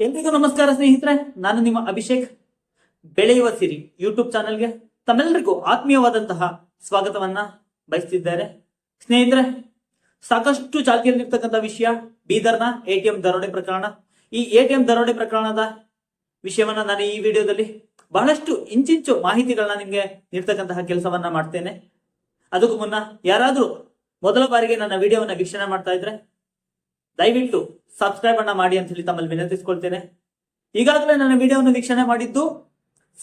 ಎಲ್ರಿಗೂ ನಮಸ್ಕಾರ ಸ್ನೇಹಿತರೆ, ನಾನು ನಿಮ್ಮ ಅಭಿಷೇಕ್. ಬೆಳೆಯುವ ಸಿರಿ ಯೂಟ್ಯೂಬ್ ಚಾನೆಲ್ಗೆ ತಮ್ಮೆಲ್ಲರಿಗೂ ಆತ್ಮೀಯವಾದಂತಹ ಸ್ವಾಗತವನ್ನ ಬಯಸ್ತಿದ್ದಾರೆ. ಸ್ನೇಹಿತರೆ, ಸಾಕಷ್ಟು ಚಾಲ್ತಿಯಲ್ಲಿರ್ತಕ್ಕಂಥ ವಿಷಯ ಬೀದರ್ನ ಎ ಟಿ ಎಂ ದರೋಡೆ ಪ್ರಕರಣ. ಈ ಎ ಟಿ ಎಂ ದರೋಡೆ ಪ್ರಕರಣದ ವಿಷಯವನ್ನ ನಾನು ಈ ವಿಡಿಯೋದಲ್ಲಿ ಬಹಳಷ್ಟು ಇಂಚಿಂಚು ಮಾಹಿತಿಗಳನ್ನ ನಿಮಗೆ ನೀಡ್ತಕ್ಕಂತಹ ಕೆಲಸವನ್ನ ಮಾಡ್ತೇನೆ. ಅದಕ್ಕೂ ಮುನ್ನ ಯಾರಾದರೂ ಮೊದಲ ಬಾರಿಗೆ ನನ್ನ ವಿಡಿಯೋವನ್ನ ವೀಕ್ಷಣೆ ಮಾಡ್ತಾ ಇದ್ರೆ ದಯವಿಟ್ಟು ಸಬ್ಸ್ಕ್ರೈಬ್ ಅನ್ನ ಮಾಡಿ ಅಂತ ಹೇಳಿ ತಮ್ಮಲ್ಲಿ ವಿನಂತಿಸ್ಕೊಳ್ತೇನೆ. ಈಗಾಗಲೇ ನನ್ನ ವಿಡಿಯೋವನ್ನು ವೀಕ್ಷಣೆ ಮಾಡಿದ್ದು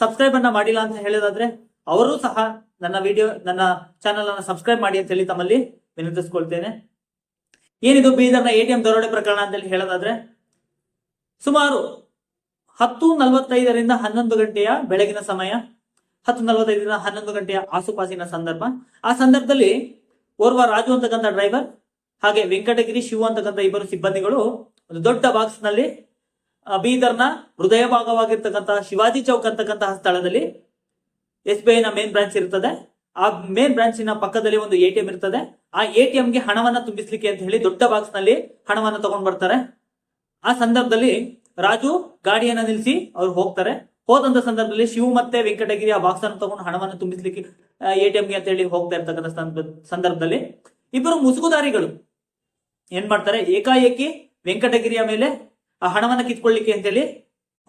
ಸಬ್ಸ್ಕ್ರೈಬ್ ಅನ್ನ ಮಾಡಿಲ್ಲ ಅಂತ ಹೇಳೋದಾದ್ರೆ ಅವರು ಸಹ ನನ್ನ ವಿಡಿಯೋ, ನನ್ನ ಚಾನೆಲ್ ಅನ್ನ ಸಬ್ಸ್ಕ್ರೈಬ್ ಮಾಡಿ ಅಂತ ಹೇಳಿ ತಮ್ಮಲ್ಲಿ ವಿನಂತಿಸ್ಕೊಳ್ತೇನೆ. ಏನಿದು ಬೀದರ್ನ ಎ ಟಿ ಎಂ ದರೋಡೆ ಪ್ರಕರಣ ಅಂತ ಹೇಳಿ ಹೇಳೋದಾದ್ರೆ ಸುಮಾರು ಹತ್ತು ನಲವತ್ತೈದರಿಂದ ಹನ್ನೊಂದು ಗಂಟೆಯ ಬೆಳಗಿನ ಸಮಯ, ಹತ್ತು ನಲವತ್ತೈದರಿಂದ ಹನ್ನೊಂದು ಗಂಟೆಯ ಆಸುಪಾಸಿನ ಸಂದರ್ಭ. ಆ ಸಂದರ್ಭದಲ್ಲಿ ಓರ್ವ ರಾಜು ಅಂತಕ್ಕಂಥ ಡ್ರೈವರ್ ಹಾಗೆ ವೆಂಕಟಗಿರಿ ಶಿವು ಅಂತಕ್ಕಂಥ ಇಬ್ಬರು ಸಿಬ್ಬಂದಿಗಳು ಒಂದು ದೊಡ್ಡ ಬಾಕ್ಸ್ನಲ್ಲಿ ಬೀದರ್ನ ಹೃದಯ ಭಾಗವಾಗಿರ್ತಕ್ಕಂತಹ ಶಿವಾಜಿ ಚೌಕ್ ಅಂತಕ್ಕಂತಹ ಸ್ಥಳದಲ್ಲಿ ಎಸ್ ಬಿ ಐನ ಮೇನ್ ಬ್ರಾಂಚ್ ಇರ್ತದೆ. ಆ ಮೇನ್ ಬ್ರಾಂಚಿನ ಪಕ್ಕದಲ್ಲಿ ಒಂದು ಎ ಟಿ ಎಂ ಇರ್ತದೆ. ಆ ಎ ಟಿ ಎಂಗೆ ಹಣವನ್ನ ತುಂಬಿಸ್ಲಿಕ್ಕೆ ಅಂತ ಹೇಳಿ ದೊಡ್ಡ ಬಾಕ್ಸ್ನಲ್ಲಿ ಹಣವನ್ನ ತಗೊಂಡ್ ಬರ್ತಾರೆ. ಆ ಸಂದರ್ಭದಲ್ಲಿ ರಾಜು ಗಾಡಿಯನ್ನ ನಿಲ್ಲಿಸಿ ಅವ್ರು ಹೋಗ್ತಾರೆ. ಹೋದಂತ ಸಂದರ್ಭದಲ್ಲಿ ಶಿವ ಮತ್ತೆ ವೆಂಕಟಗಿರಿ ಆ ಬಾಕ್ಸ್ ಅನ್ನು ತಗೊಂಡು ಹಣವನ್ನು ತುಂಬಿಸ್ಲಿಕ್ಕೆ ಎ ಟಿ ಎಂಗೆ ಅಂತ ಹೇಳಿ ಹೋಗ್ತಾ ಇರ್ತಕ್ಕಂಥ ಸಂದರ್ಭದಲ್ಲಿ ಇಬ್ಬರು ಮುಸುಗುದಾರಿಗಳು ಏನ್ ಮಾಡ್ತಾರೆ? ಏಕಾಏಕಿ ವೆಂಕಟಗಿರಿಯ ಮೇಲೆ ಆ ಹಣವನ್ನ ಕಿತ್ಕೊಳ್ಳಿಕ್ಕೆ ಅಂತೇಳಿ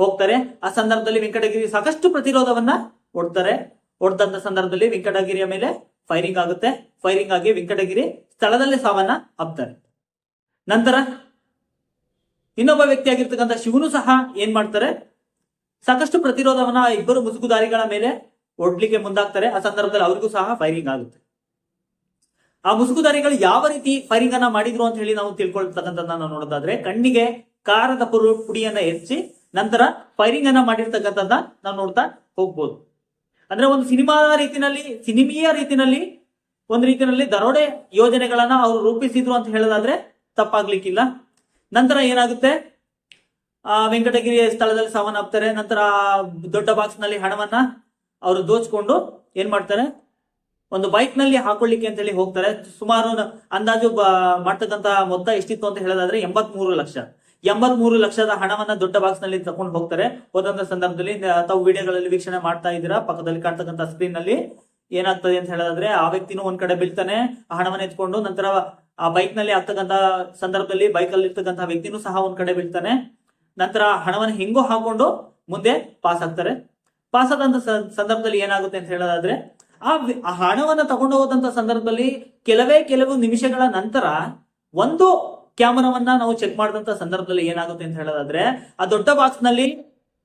ಹೋಗ್ತಾರೆ. ಆ ಸಂದರ್ಭದಲ್ಲಿ ವೆಂಕಟಗಿರಿ ಸಾಕಷ್ಟು ಪ್ರತಿರೋಧವನ್ನ ಒಡ್ತಾರೆ. ಒಡ್ದಂತ ಸಂದರ್ಭದಲ್ಲಿ ವೆಂಕಟಗಿರಿಯ ಮೇಲೆ ಫೈರಿಂಗ್ ಆಗುತ್ತೆ. ಫೈರಿಂಗ್ ಆಗಿ ವೆಂಕಟಗಿರಿ ಸ್ಥಳದಲ್ಲೇ ಸಾವನ್ನ ಅಪ್ತಾರೆ ನಂತರ ಇನ್ನೊಬ್ಬ ವ್ಯಕ್ತಿಯಾಗಿರ್ತಕ್ಕಂಥ ಶಿವನು ಸಹ ಏನ್ ಮಾಡ್ತಾರೆ? ಸಾಕಷ್ಟು ಪ್ರತಿರೋಧವನ್ನ ಇಬ್ಬರು ಮುಸುಗುದಾರಿಗಳ ಮೇಲೆ ಒಡ್ಲಿಕ್ಕೆ ಮುಂದಾಗ್ತಾರೆ. ಆ ಸಂದರ್ಭದಲ್ಲಿ ಅವರಿಗೂ ಸಹ ಫೈರಿಂಗ್ ಆಗುತ್ತೆ. ಆ ಮುಸುಗುದಾರಿಗಳು ಯಾವ ರೀತಿ ಅನ್ನ ಮಾಡಿದ್ರು ಅಂತ ಹೇಳಿ ನಾವು ತಿಳ್ಕೊಳ್ತಕ್ಕಂಥದ್ದನ್ನ ನೋಡೋದಾದ್ರೆ ಕಣ್ಣಿಗೆ ಕಾರದ ಪುರು ಪುಡಿಯನ್ನ ಹೆಚ್ಚಿ ನಂತರ ಫೈರಿಂಗ್ ಅನ್ನ ಮಾಡಿರ್ತಕ್ಕಂಥದ್ದನ್ನ ನಾವು ನೋಡ್ತಾ ಹೋಗ್ಬೋದು. ಅಂದ್ರೆ ಒಂದು ಸಿನಿಮಾ ರೀತಿನಲ್ಲಿ, ಸಿನಿಮೀಯ ರೀತಿನಲ್ಲಿ ಒಂದು ರೀತಿಯಲ್ಲಿ ದರೋಡೆ ಯೋಜನೆಗಳನ್ನ ಅವರು ರೂಪಿಸಿದ್ರು ಅಂತ ಹೇಳೋದಾದ್ರೆ ತಪ್ಪಾಗ್ಲಿಕ್ಕಿಲ್ಲ. ನಂತರ ಏನಾಗುತ್ತೆ? ಆ ವೆಂಕಟಗಿರಿ ಸ್ಥಳದಲ್ಲಿ ಸಾವನ್ನಪ್ತಾರೆ. ನಂತರ ದೊಡ್ಡ ಬಾಕ್ಸ್ನಲ್ಲಿ ಹಣವನ್ನ ಅವರು ದೋಚ್ಕೊಂಡು ಏನ್ ಮಾಡ್ತಾರೆ? ಒಂದು ಬೈಕ್ನಲ್ಲಿ ಹಾಕೊಳ್ಳಿಕ್ಕೆ ಅಂತ ಹೇಳಿ ಹೋಗ್ತಾರೆ. ಸುಮಾರು ಅಂದಾಜು ಮಾಡ್ತಕ್ಕಂತ ಮೊತ್ತ ಎಷ್ಟಿತ್ತು ಅಂತ ಹೇಳೋದಾದ್ರೆ ಎಂಬತ್ ಮೂರು ಲಕ್ಷ. ಎಂಬತ್ ಮೂರು ಲಕ್ಷದ ಹಣವನ್ನ ದೊಡ್ಡ ಬಾಕ್ಸ್ನಲ್ಲಿ ತಕೊಂಡು ಹೋಗ್ತಾರೆ. ಹೋದಂತ ಸಂದರ್ಭದಲ್ಲಿ ತಾವು ವಿಡಿಯೋಗಳಲ್ಲಿ ವೀಕ್ಷಣೆ ಮಾಡ್ತಾ ಇದ್ದೀರಾ? ಪಕ್ಕದಲ್ಲಿ ಕಾಣ್ತಕ್ಕಂತ ಸ್ಕ್ರೀನ್ನಲ್ಲಿ ಏನಾಗ್ತದೆ ಅಂತ ಹೇಳೋದಾದ್ರೆ, ಆ ವ್ಯಕ್ತಿನೂ ಒಂದ್ ಕಡೆ ಬೀಳ್ತಾನೆ. ಆ ಹಣವನ್ನ ಎತ್ಕೊಂಡು ನಂತರ ಆ ಬೈಕ್ನಲ್ಲಿ ಆಗ್ತಕ್ಕಂತ ಸಂದರ್ಭದಲ್ಲಿ ಬೈಕ್ ಅಲ್ಲಿ ಇರ್ತಕ್ಕಂತ ವ್ಯಕ್ತಿನೂ ಸಹ ಒಂದ್ ಕಡೆ ಬೀಳ್ತಾನೆ. ನಂತರ ಹಣವನ್ನು ಹೆಂಗೋ ಹಾಕೊಂಡು ಮುಂದೆ ಪಾಸ್ ಆಗ್ತಾರೆ. ಪಾಸ್ ಆದಂತ ಸಂದರ್ಭದಲ್ಲಿ ಏನಾಗುತ್ತೆ ಅಂತ ಹೇಳೋದಾದ್ರೆ ಆ ಹಣವನ್ನು ತಗೊಂಡು ಹೋದಂತ ಸಂದರ್ಭದಲ್ಲಿ ಕೆಲವೇ ಕೆಲವು ನಿಮಿಷಗಳ ನಂತರ ಒಂದು ಕ್ಯಾಮರಾವನ್ನ ನಾವು ಚೆಕ್ ಮಾಡಿದಂತ ಸಂದರ್ಭದಲ್ಲಿ ಏನಾಗುತ್ತೆ ಅಂತ ಹೇಳೋದಾದ್ರೆ, ಆ ದೊಡ್ಡ ಬಾಕ್ಸ್ನಲ್ಲಿ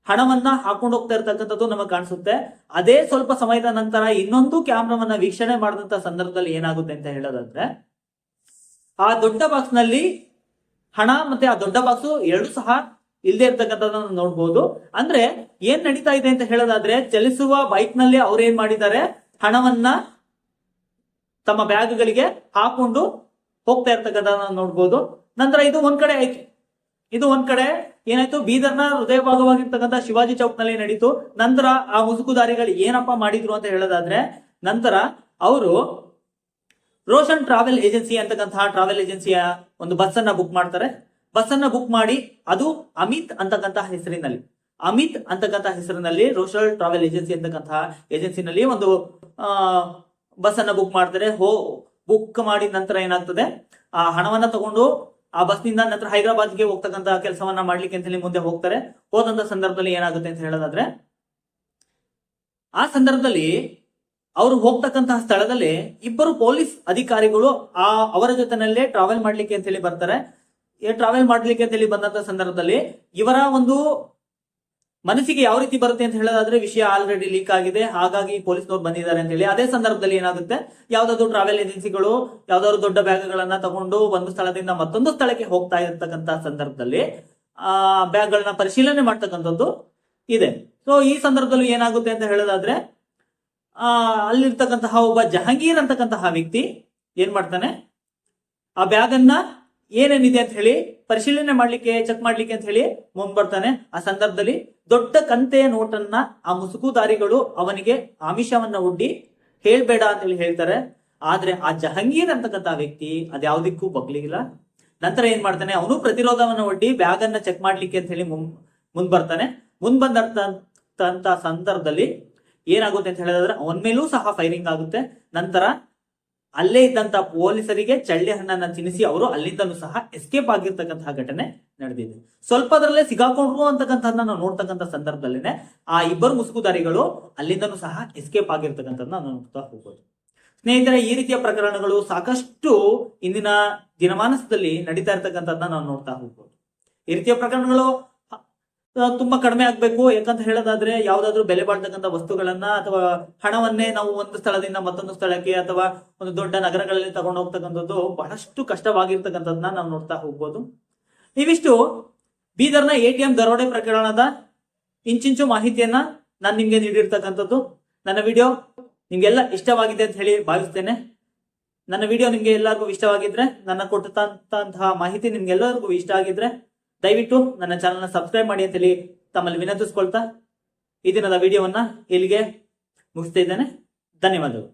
ಹಣವನ್ನ ಹಾಕೊಂಡು ಹೋಗ್ತಾ ಇರ್ತಕ್ಕಂಥದ್ದು ನಮಗೆ ಕಾಣಿಸುತ್ತೆ. ಅದೇ ಸ್ವಲ್ಪ ಸಮಯದ ನಂತರ ಇನ್ನೊಂದು ಕ್ಯಾಮ್ರಾವನ್ನ ವೀಕ್ಷಣೆ ಮಾಡಿದಂತ ಸಂದರ್ಭದಲ್ಲಿ ಏನಾಗುತ್ತೆ ಅಂತ ಹೇಳೋದಾದ್ರೆ, ಆ ದೊಡ್ಡ ಬಾಕ್ಸ್ನಲ್ಲಿ ಹಣ ಮತ್ತೆ ಆ ದೊಡ್ಡ ಬಾಕ್ಸ್ ಎರಡು ಸಹ ಇಲ್ಲದೆ ಇರ್ತಕ್ಕಂಥದ್ದನ್ನ ನೋಡ್ಬೋದು. ಅಂದ್ರೆ ಏನ್ ನಡೀತಾ ಇದೆ ಅಂತ ಹೇಳೋದಾದ್ರೆ, ಚಲಿಸುವ ಬೈಕ್ನಲ್ಲಿ ಅವ್ರು ಏನ್ ಮಾಡಿದ್ದಾರೆ? ಹಣವನ್ನ ತಮ್ಮ ಬ್ಯಾಗ್ಗಳಿಗೆ ಹಾಕೊಂಡು ಹೋಗ್ತಾ ಇರ್ತಕ್ಕಂಥದ್ದನ್ನ ನೋಡ್ಬೋದು. ನಂತರ ಇದು ಒಂದ್ ಕಡೆ ಆಯ್ತು ಇದು ಒಂದ್ ಕಡೆ ಏನಾಯ್ತು? ಬೀದರ್ನ ಹೃದಯ ಭಾಗವಾಗಿರ್ತಕ್ಕಂಥ ಶಿವಾಜಿ ಚೌಕ್ನಲ್ಲಿ ನಡೀತು. ನಂತರ ಆ ಮುಸುಕುದಾರಿಗಳು ಏನಪ್ಪಾ ಮಾಡಿದ್ರು ಅಂತ ಹೇಳೋದಾದ್ರೆ, ನಂತರ ಅವರು ರೋಷನ್ ಟ್ರಾವೆಲ್ ಏಜೆನ್ಸಿ ಅಂತಕ್ಕಂತಹ ಟ್ರಾವೆಲ್ ಏಜೆನ್ಸಿಯ ಒಂದು ಬಸ್ ಅನ್ನ ಬುಕ್ ಮಾಡ್ತಾರೆ. ಬಸ್ ಅನ್ನ ಬುಕ್ ಮಾಡಿ ಅದು ಅಮಿತ್ ಅಂತಕ್ಕಂತಹ ಹೆಸರಿನಲ್ಲಿ. ಅಮಿತ್ ಅಂತಕ್ಕಂಥ ಹೆಸರಿನಲ್ಲಿ ರೋಷಲ್ ಟ್ರಾವೆಲ್ ಏಜೆನ್ಸಿ ಅಂತಕ್ಕಂತಹ ಏಜೆನ್ಸಿನಲ್ಲಿ ಒಂದು ಬಸ್ ಅನ್ನ ಬುಕ್ ಮಾಡ್ತಾರೆ. ಹೋ ಬುಕ್ ಮಾಡಿದ ನಂತರ ಏನಾಗ್ತದೆ? ಆ ಹಣವನ್ನ ತಗೊಂಡು ಆ ಬಸ್ನಿಂದ ನಂತರ ಹೈದರಾಬಾದ್ಗೆ ಹೋಗ್ತಕ್ಕಂತ ಕೆಲಸವನ್ನ ಮಾಡ್ಲಿಕ್ಕೆ ಅಂತ ಹೇಳಿ ಮುಂದೆ ಹೋಗ್ತಾರೆ. ಹೋದಂತ ಸಂದರ್ಭದಲ್ಲಿ ಏನಾಗುತ್ತೆ ಅಂತ ಹೇಳೋದಾದ್ರೆ, ಆ ಸಂದರ್ಭದಲ್ಲಿ ಅವರು ಹೋಗ್ತಕ್ಕಂತಹ ಸ್ಥಳದಲ್ಲಿ ಇಬ್ಬರು ಪೊಲೀಸ್ ಅಧಿಕಾರಿಗಳು ಆ ಅವರ ಜೊತೆನಲ್ಲೇ ಟ್ರಾವೆಲ್ ಮಾಡ್ಲಿಕ್ಕೆ ಅಂತ ಹೇಳಿ ಬರ್ತಾರೆ. ಟ್ರಾವೆಲ್ ಮಾಡ್ಲಿಕ್ಕೆ ಅಂತ ಹೇಳಿ ಬಂದಂತ ಸಂದರ್ಭದಲ್ಲಿ ಇವರ ಒಂದು ಮನಸ್ಸಿಗೆ ಯಾವ ರೀತಿ ಬರುತ್ತೆ ಅಂತ ಹೇಳೋದಾದ್ರೆ ವಿಷಯ ಆಲ್ರೆಡಿ ಲೀಕ್ ಆಗಿದೆ. ಹಾಗಾಗಿ ಪೊಲೀಸ್ನವ್ರು ಬಂದಿದ್ದಾರೆ ಅಂತ ಹೇಳಿ ಅದೇ ಸಂದರ್ಭದಲ್ಲಿ ಏನಾಗುತ್ತೆ? ಯಾವ್ದಾದ್ರು ಟ್ರಾವೆಲ್ ಏಜೆನ್ಸಿಗಳು ಯಾವ್ದಾದ್ರು ದೊಡ್ಡ ಬ್ಯಾಗ್ಗಳನ್ನ ತಗೊಂಡು ಒಂದು ಸ್ಥಳದಿಂದ ಮತ್ತೊಂದು ಸ್ಥಳಕ್ಕೆ ಹೋಗ್ತಾ ಇರತಕ್ಕಂತಹ ಸಂದರ್ಭದಲ್ಲಿ, ಆ, ಬ್ಯಾಗ್ಗಳನ್ನ ಪರಿಶೀಲನೆ ಮಾಡ್ತಕ್ಕಂಥದ್ದು ಇದೆ. ಸೊ ಈ ಸಂದರ್ಭದಲ್ಲಿ ಏನಾಗುತ್ತೆ ಅಂತ ಹೇಳೋದಾದ್ರೆ, ಆ, ಅಲ್ಲಿರ್ತಕ್ಕಂತಹ ಒಬ್ಬ ಜಹಾಂಗೀರ್ ಅಂತಕ್ಕಂತಹ ವ್ಯಕ್ತಿ ಏನ್ ಮಾಡ್ತಾನೆ? ಆ ಬ್ಯಾಗ್ ಏನೇನಿದೆ ಅಂತ ಹೇಳಿ, ಪರಿಶೀಲನೆ ಮಾಡ್ಲಿಕ್ಕೆ ಚೆಕ್ ಮಾಡ್ಲಿಕ್ಕೆ ಅಂತ ಹೇಳಿ ಮುಂಬರ್ತಾನೆ ಆ ಸಂದರ್ಭದಲ್ಲಿ ದೊಡ್ಡ ಕಂತೆಯ ನೋಟನ್ನ ಆ ಮುಸುಕುದಾರಿಗಳು ಅವನಿಗೆ ಆಮಿಷವನ್ನ ಒಡ್ಡಿ ಹೇಳ್ಬೇಡ ಅಂತ ಹೇಳಿ ಹೇಳ್ತಾರೆ. ಆದ್ರೆ ಆ ಜಹಂಗೀರ್ ಅಂತಕ್ಕಂಥ ವ್ಯಕ್ತಿ ಅದ್ಯಾವ್ದಕ್ಕೂ ಬಗ್ಲಿಗಿಲ್ಲ ನಂತರ ಏನ್ ಮಾಡ್ತಾನೆ, ಅವನು ಪ್ರತಿರೋಧವನ್ನ ಒಡ್ಡಿ ಬ್ಯಾಗ್ ಅನ್ನ ಚೆಕ್ ಮಾಡ್ಲಿಕ್ಕೆ ಅಂತ ಹೇಳಿ ಮುಂದ್ ಬರ್ತಾನೆ. ಮುಂದ್ ಸಂದರ್ಭದಲ್ಲಿ ಏನಾಗುತ್ತೆ ಅಂತ ಹೇಳಿದ್ರೆ ಅವನ ಮೇಲೂ ಸಹ ಫೈರಿಂಗ್ ಆಗುತ್ತೆ. ನಂತರ ಅಲ್ಲೇ ಇದ್ದಂತ ಪೊಲೀಸರಿಗೆ ಚಳ್ಳೆ ಹಣ್ಣನ್ನ ತಿನ್ನಿಸಿ ಅವರು ಅಲ್ಲಿಂದಲೂ ಸಹ ಎಸ್ಕೇಪ್ ಆಗಿರ್ತಕ್ಕಂತಹ ಘಟನೆ ನಡೆದಿದೆ. ಸ್ವಲ್ಪದರಲ್ಲೇ ಸಿಗಾಕೊಂಡ್ರು ಅಂತಕ್ಕಂಥದ್ದನ್ನ ನಾವು ನೋಡ್ತಕ್ಕಂಥ ಸಂದರ್ಭದಲ್ಲೇನೆ ಆ ಇಬ್ಬರು ಮುಸುಕುದಾರಿಗಳು ಅಲ್ಲಿಂದನೂ ಸಹ ಎಸ್ಕೇಪ್ ಆಗಿರ್ತಕ್ಕಂಥದ್ದನ್ನ ನಾವು ನೋಡ್ತಾ ಹೋಗ್ಬೋದು. ಸ್ನೇಹಿತರೆ, ಈ ರೀತಿಯ ಪ್ರಕರಣಗಳು ಸಾಕಷ್ಟು ಇಂದಿನ ದಿನಮಾನಸದಲ್ಲಿ ನಡೀತಾ ಇರ್ತಕ್ಕಂಥದ್ದನ್ನ ನಾವು ನೋಡ್ತಾ ಹೋಗ್ಬೋದು. ಈ ರೀತಿಯ ಪ್ರಕರಣಗಳು ತುಂಬಾ ಕಡಿಮೆ ಆಗ್ಬೇಕು. ಯಾಕಂತ ಹೇಳೋದಾದ್ರೆ ಯಾವ್ದಾದ್ರು ಬೆಲೆ ಬಾಳ್ತಕ್ಕಂಥ ವಸ್ತುಗಳನ್ನ ಅಥವಾ ಹಣವನ್ನೇ ನಾವು ಒಂದು ಸ್ಥಳದಿಂದ ಮತ್ತೊಂದು ಸ್ಥಳಕ್ಕೆ ಅಥವಾ ಒಂದು ದೊಡ್ಡ ನಗರಗಳಲ್ಲಿ ತಗೊಂಡು ಹೋಗ್ತಕ್ಕಂಥದ್ದು ಬಹಳಷ್ಟು ಕಷ್ಟವಾಗಿರ್ತಕ್ಕಂಥದ್ದನ್ನ ನಾವು ನೋಡ್ತಾ ಹೋಗ್ಬೋದು. ಇವಿಷ್ಟು ಬೀದರ್ನ ಎ ಟಿ ಎಂ ದರೋಡೆ ಪ್ರಕರಣದ ಇಂಚಿಂಚು ಮಾಹಿತಿಯನ್ನ ನಾನು ನಿಮ್ಗೆ ನೀಡಿರ್ತಕ್ಕಂಥದ್ದು. ನನ್ನ ವಿಡಿಯೋ ನಿಮ್ಗೆಲ್ಲ ಇಷ್ಟವಾಗಿದೆ ಅಂತ ಹೇಳಿ ಭಾವಿಸ್ತೇನೆ. ನನ್ನ ವಿಡಿಯೋ ನಿಮ್ಗೆ ಎಲ್ಲರಿಗೂ ಇಷ್ಟವಾಗಿದ್ರೆ, ನನ್ನ ಕೊಟ್ಟಂತಹ ಮಾಹಿತಿ ನಿಮ್ಗೆಲ್ಲರಿಗೂ ಇಷ್ಟ ಆಗಿದ್ರೆ ದಯವಿಟ್ಟು ನನ್ನ ಚಾನಲ್ನ ಸಬ್ಸ್ಕ್ರೈಬ್ ಮಾಡಿ ಅಂತೇಳಿ ತಮ್ಮಲ್ಲಿ ವಿನಂತಿಸ್ಕೊಳ್ತಾ ಈ ದಿನದ ವಿಡಿಯೋವನ್ನ ಇಲ್ಲಿಗೆ ಮುಗಿಸ್ತಾ ಇದ್ದೇನೆ. ಧನ್ಯವಾದಗಳು.